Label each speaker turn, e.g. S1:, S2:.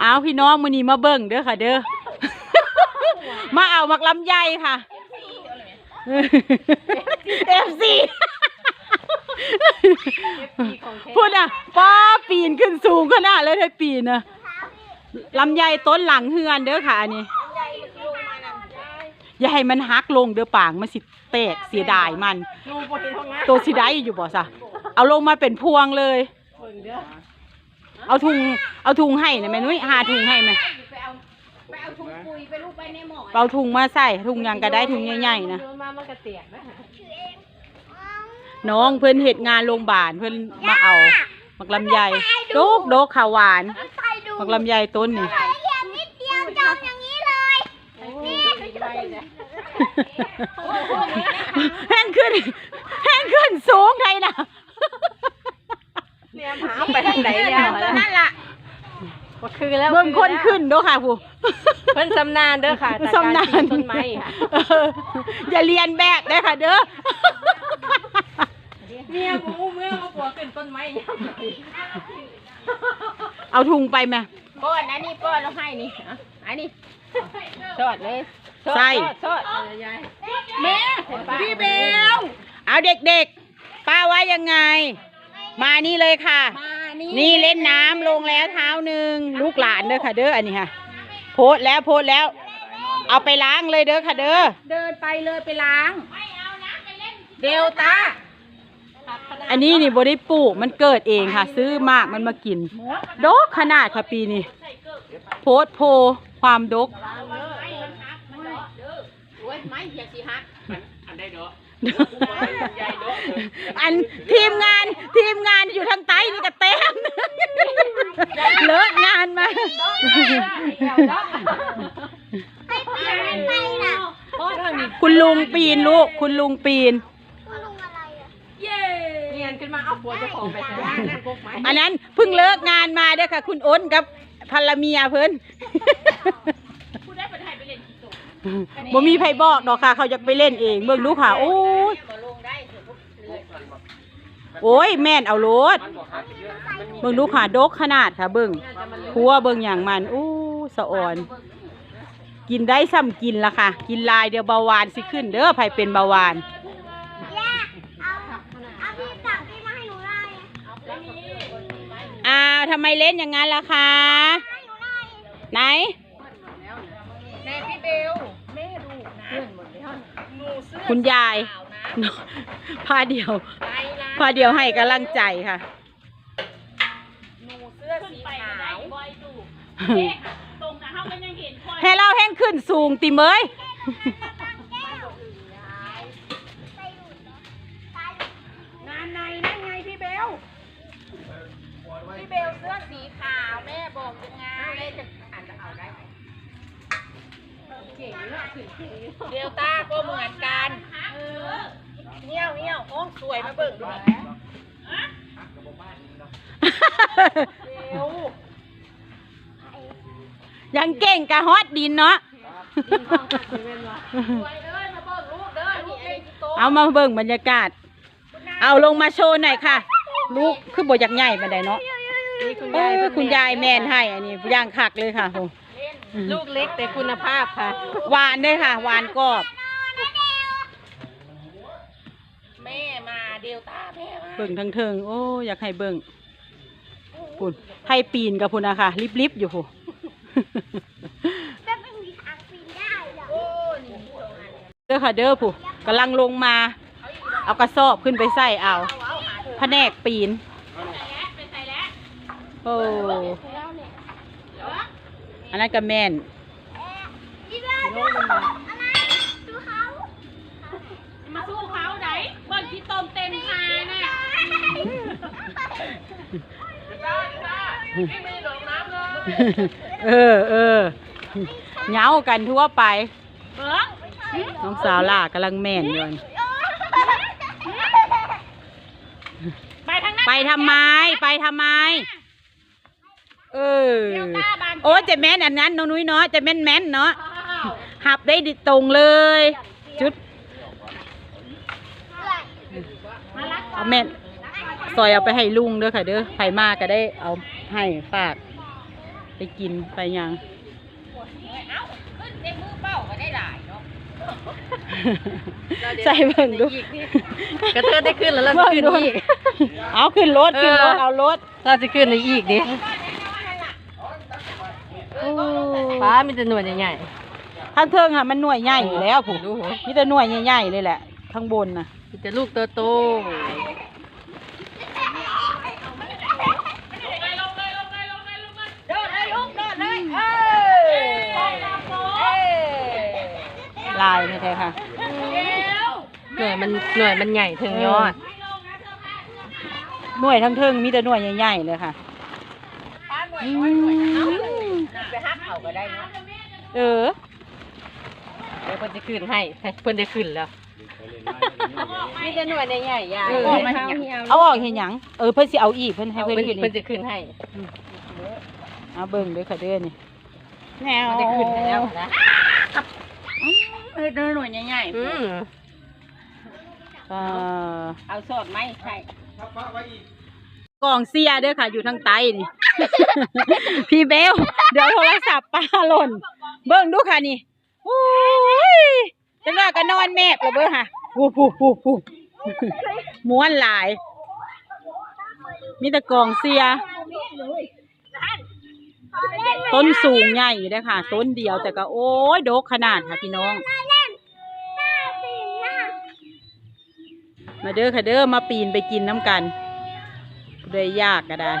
S1: เอาพี่น้องมื้อนี้มาเบิ่งเด้อค่ะ เด้อ มาเอามักลำไยค่ะ FC พูดอะป้าปีนขึ้นสูงขนาดเลยเธอปีนนะลำไยต้นหลังเฮือนเด้อค่ะอันนี้อย่าให้มันหักลงเด้อปางมันสิแตกเสียดายมัน
S2: นูบ่เห็นห้องน้
S1: ตัวสิได้อยู่บ่ซะเอาลงมาเป็นพวงเลยำ
S2: เบิ่งเด้อ
S1: เอาถุงเอาถุงให้นะแม่นุ้ยหาถุงให้ไหม
S3: ไปเอาไปเอาถุงปุ๋ยไปลูกไปในหมอ
S1: เอาถุงมาใส่ถุงหยังก็ได้ถุงใหญ่ๆนะ
S2: เดินมามันกระเตียกนะ
S1: น้องเพิ่นเฮ็ดงานโรงพยาบาลเพิ่นมาเอามักลำไยโดกโดกขาวหวาน
S3: ไปดู
S1: มักลำไยต้นนี่
S3: เดียวนิดเดียวจองอย่างนี้เลย
S2: นี่ไปเนี่ย
S1: แห้งขึ้นแห้งขึ้นสูงไทยนะ
S2: เนี่ยหาไปทางไหนเนี่ย
S3: นั่นล่ะ
S2: บ่คือแล้ว
S1: เบิ่งคนขึ้นเด้อค่ะผู้
S2: เพิ่นสำนานเด้อค่ะจาก
S1: สำนากา
S2: นรปีนต้นไม้ค่ะ
S1: เอออย่าเรียนแบบได้อค่ะเด้อ
S2: เมียกูอุ้มเมื่อมาปัวขึ้นต้นไม้ยัง
S1: เอาถุงไปไหม
S2: ป้อนอันนี้ป้อนแล้วให้นี่อะอันนี้ชอดเลยชอด
S1: ใส่
S2: ชอดชอดยาย
S3: แม่พี่เบล
S1: เอาเด็กๆป้าว่ายังไง มานี่เลยค่ะ
S3: มานี่
S1: นี่เล่นน้ำลงแล้วเท้าหนึ่งลูกหลานเด้อค่ะเด้ออันนี้ค่ะ โพสต์แล้วโพสต์แล้ว เอาไปล้างเลยเด้อค่ะเด้อ
S3: เดินไปเลยไปล้าง เดลต้า
S1: อันนี้นี่บได้ปลูกมันเกิดเองค่ะ ซื้อมากมันมากิน ดกขนาดค่ะปีนี้โพสต์โพความดก
S3: โอ้ยไม่อยากสิฮัก
S1: อันทีมงานทีมงานอยู่ทางใต้นี่ก็เต็มเลิกงานมา
S3: ไม่ไปไม่ไปน่ะ
S1: คุณลุงปีนลูก คุณลุงปีน
S3: คุณลุงอะไรอะ
S2: เนียนขึ้นมาเอาผัวเจ้าของไปใส่บ้านนั่นพวกไม้
S1: อันนั้นเพิ่งเลิกงานมาเด้อค่ะ คุณอ้นกับภรรเมียเพิ่นบ่มีไผบอกดอกค่ะ เขาอยากไปเล่นเอง เบิ่งดูค่ะ โอ้ย โอ้ยแม่นเอาโลดเบิ่งดูค่ะดกขนาดค่ะเบิ่งครัวเบิ่งอย่างมันอู้สะอ่อน กินได้ซ้ำกินละค่ะ กินหลายเดี๋ยวเบาหวานสิขึ้น เด้อไผเป็นเบาหวาน
S3: ย่าเอาเอาพี่ตักพี่มาให้หนูหน่อย
S1: อ้าวทำไมเล่นอย่างนั้นล่ะคะ
S3: ให้หนูหน่อย
S1: ไหน
S3: แม่พี่เบลแม่ดูนะ
S1: คุณยายพาเดียว พาเดียวให้กำลังใจค่ะ
S3: เสื้อสีขาว
S1: ให้เราแห้งขึ้นสูงติเมย
S3: งานในนั่นไงพี่เบล พี่เบลเสื้อสีขาวแม่บอกยังไงแม่จะอ่านจะเอาได้ไหมเดลต้าก็เหมือนกันเงี้ยวเงี้ย วโอ้สวยมาเบิ่งดู
S1: ยังเก่งกะฮอตดินเนาะ
S3: สวยเด้อมาเบิ่งลูกเด้อลูกเล่นที่โต๊ะ
S1: เอามาเบิ่งบรรยากาศ เอาลงมาโชว์หน่อยค่ะ ลูกคือบอยากใหญ่มาได้เนาะ
S2: นี่คุณ
S1: เอยา
S2: ย
S1: อคุณยายแมนให้อันนี้ย่างคักเลยค่ะโห
S2: ลูกเล็กแต่คุณภาพค่ะ
S1: หวานด้วยค่ะ หวานกรอบ
S3: แม่ มาเดลต้าแม่มา
S1: เบิ่งทั้งเทิงโอ้อยากให้เบิ่งปุ่นให้ปีนกับพุ่นนะคะลิบๆอยู่พู
S3: ก็ไม่มีทางปีนได้หรอกโอ้นี่
S1: เด้อค่ะเด้อผู้กำลังลงมา เอากระสอบขึ้นไปใส่เอาแผนกปีน โอ้ อันนั้นก็แม่น
S3: พี่เบลดูอะไรดูเขา
S4: มาสู้เขาไหนเบิ่งที่ต้มเต็มคาน่ะ
S1: เออเออเหงากันทั่วไป
S4: เบิ่ง
S1: น้องสาวล่ากำลังแม่นอยู่
S4: ไปทางนั้น
S1: ไปทำไม ไปทำไม เออ
S4: ตาบาน
S1: โอ้จะแม่นอันนั้นน้องนุ้ยเนาะจะแม่นแม่นเนาะหับได้ดิตรงเลย จุด
S4: มาลัก
S1: เอาแม่น ซอยเอาไปให้ลุงเด้อค่ะเด้อไผมาก็ได้เอาให้ฝาก ไปกินไปหยัง
S3: เอ้าขึ้นเต็มมือเป้าก็ได้หลายเนาะ
S1: ใส่เบิ่งดู
S2: กระเทือนได้ขึ้นแล้วเรา
S1: เบิ่
S2: จะ
S1: ง
S2: ขึ้น
S1: ดู
S2: อีก
S1: เอาขึ้นรถขึ้นรถ
S2: เออ
S1: เอารถ
S2: เราจะขึ้นได้อีกดิ
S1: โอ้
S2: ฟ้ามีแต่หน่วยใหญ่
S1: ข้างเทิงค่ะมันหน่วยใหญ่อยู่แล้วผม
S2: ดูหัว
S1: มีแต่หน่วยใหญ่ๆเลยแหละ ข้างบนน่ะ
S2: มีแต่ลูกโต
S3: โดดเลยลูกโดดเลยเอ อ
S1: ลายนี่แท้ค่ะ
S2: ๆหน่วยมันหน่วยมันใหญ่ถึงยอด
S1: หน่วยทั้งเทิงมีแต่หน่วยใหญ่ๆเลยค่ะ
S3: ป้าหน่วย
S1: อื
S3: น้อยหน่วยเอา
S1: ม
S3: ไปหักเขาก็ได้เนาะ
S1: เออ
S2: เดี๋ยวเพิ่นจะขึ้นให้ให้เพิ่นจะขึ้นแล้วมีแต่หน่วยใหญ่ๆยาย
S1: เออ
S2: ไม่เอาไม่เอา
S1: เอาออกเห็นหยังเออเพิ่นสิเอาอีกเพิ่นให้
S2: เพิ่
S1: เพิ่
S2: น
S1: นขึ้น
S2: เพิ่น
S1: อีก
S2: จะขึ้นให้
S1: เอาเบิ่งเด้วยค่ะเด้อนี่แนว
S2: มันจะขึ้นให้แล้วนะ
S3: เออเดินหน่วยใหญ่
S2: อืม
S1: เอ่อ
S3: ๆเอาสอดไหมใช่
S1: กล่องเสียเด้อค่ะ อยู่ทางใต้นี่ พี่เบล เดี๋ยวโทรศัพท์ป้าหล่น เบิ่งดูค่ะนี่โอ้ยจังว่าก็นอนแมบแล้วเบิ่งค่ะปูปูปูปูม้วนหลาย มีแต่กล่องเสีย ต้นสูงใหญ่อยู่เด้อค่ะ ต้นเดียวแต่ก็โอ้ยโดกขนาดค่ะพี่น้อง มาเด้อค่ะเด้อมาปีนไปกินน้ำกันเลยยากก็ได้